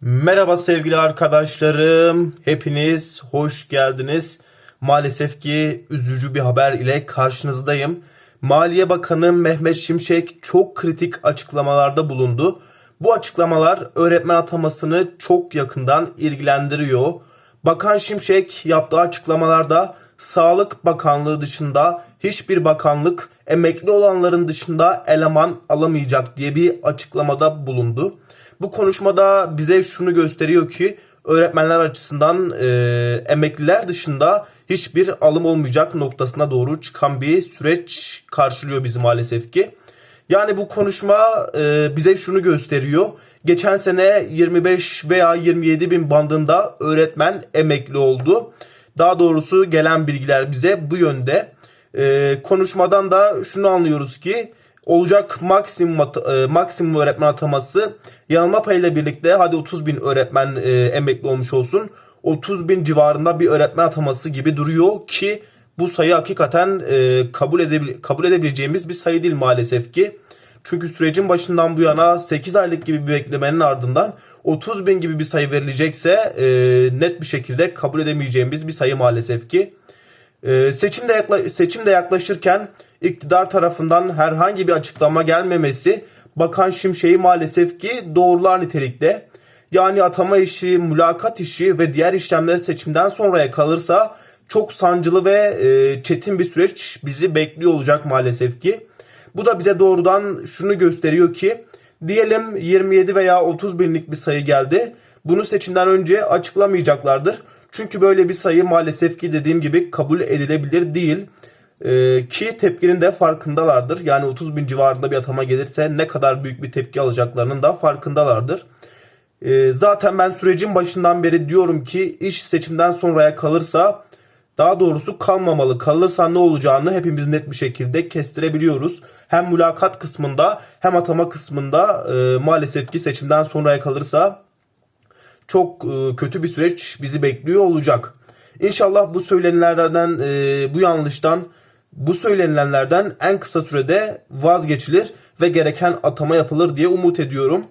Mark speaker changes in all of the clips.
Speaker 1: Merhaba sevgili arkadaşlarım. Hepiniz hoş geldiniz. Maalesef ki üzücü bir haber ile karşınızdayım. Maliye Bakanı Mehmet Şimşek çok kritik açıklamalarda bulundu. Bu açıklamalar öğretmen atamasını çok yakından ilgilendiriyor. Bakan Şimşek yaptığı açıklamalarda Sağlık Bakanlığı dışında hiçbir bakanlık emekli olanların dışında eleman alamayacak diye bir açıklamada bulundu. Bu konuşmada bize şunu gösteriyor ki öğretmenler açısından e, emekliler dışında hiçbir alım olmayacak noktasına doğru çıkan bir süreç karşılıyor bizi maalesef ki. Yani bu konuşma e, bize şunu gösteriyor. Geçen sene 25 veya 27 bin bandında öğretmen emekli oldu. Daha doğrusu gelen bilgiler bize bu yönde. E, konuşmadan da şunu anlıyoruz ki olacak maksimum e, maksimum öğretmen ataması yanılma payıyla birlikte hadi 30 bin öğretmen e, emekli olmuş olsun. 30 bin civarında bir öğretmen ataması gibi duruyor ki bu sayı hakikaten e, kabul, edebil- kabul edebileceğimiz bir sayı değil maalesef ki. Çünkü sürecin başından bu yana 8 aylık gibi bir beklemenin ardından 30 bin gibi bir sayı verilecekse e, net bir şekilde kabul edemeyeceğimiz bir sayı maalesef ki. Ee, seçim de yakla- seçim de yaklaşırken iktidar tarafından herhangi bir açıklama gelmemesi Bakan Şimşek'i maalesef ki doğrular nitelikte. Yani atama işi, mülakat işi ve diğer işlemler seçimden sonraya kalırsa çok sancılı ve e, çetin bir süreç bizi bekliyor olacak maalesef ki. Bu da bize doğrudan şunu gösteriyor ki diyelim 27 veya 30 binlik bir sayı geldi. Bunu seçimden önce açıklamayacaklardır. Çünkü böyle bir sayı maalesef ki dediğim gibi kabul edilebilir değil. Ee, ki tepkinin de farkındalardır. Yani 30 bin civarında bir atama gelirse ne kadar büyük bir tepki alacaklarının da farkındalardır. Ee, zaten ben sürecin başından beri diyorum ki iş seçimden sonraya kalırsa daha doğrusu kalmamalı. Kalırsa ne olacağını hepimiz net bir şekilde kestirebiliyoruz. Hem mülakat kısmında hem atama kısmında e, maalesef ki seçimden sonraya kalırsa çok e, kötü bir süreç bizi bekliyor olacak. İnşallah bu söylenilenlerden, e, bu yanlıştan, bu söylenilenlerden en kısa sürede vazgeçilir ve gereken atama yapılır diye umut ediyorum.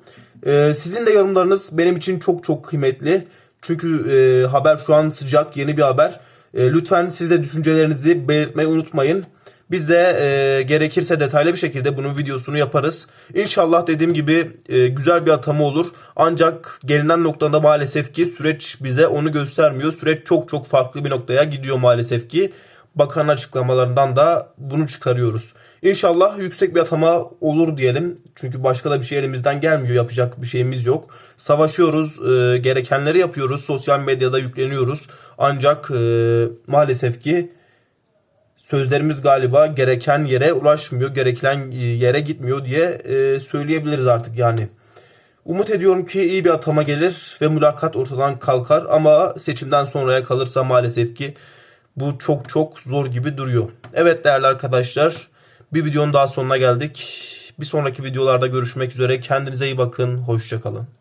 Speaker 1: E, Sizin de yorumlarınız benim için çok çok kıymetli. Çünkü haber şu an sıcak, yeni bir haber. Lütfen siz de düşüncelerinizi belirtmeyi unutmayın. Biz de e, gerekirse detaylı bir şekilde bunun videosunu yaparız. İnşallah dediğim gibi e, güzel bir atama olur. Ancak gelinen noktada maalesef ki süreç bize onu göstermiyor. Süreç çok çok farklı bir noktaya gidiyor maalesef ki. Bakan açıklamalarından da bunu çıkarıyoruz. İnşallah yüksek bir atama olur diyelim. Çünkü başka da bir şey elimizden gelmiyor. Yapacak bir şeyimiz yok. Savaşıyoruz. e, gerekenleri yapıyoruz. Sosyal medyada yükleniyoruz. Ancak e, maalesef ki sözlerimiz galiba gereken yere ulaşmıyor, gereken yere gitmiyor diye e, söyleyebiliriz artık yani. Umut ediyorum ki iyi bir atama gelir ve mülakat ortadan kalkar ama seçimden sonraya kalırsa maalesef ki bu çok çok zor gibi duruyor. Evet değerli arkadaşlar bir videonun daha sonuna geldik. Bir sonraki videolarda görüşmek üzere. Kendinize iyi bakın. Hoşçakalın.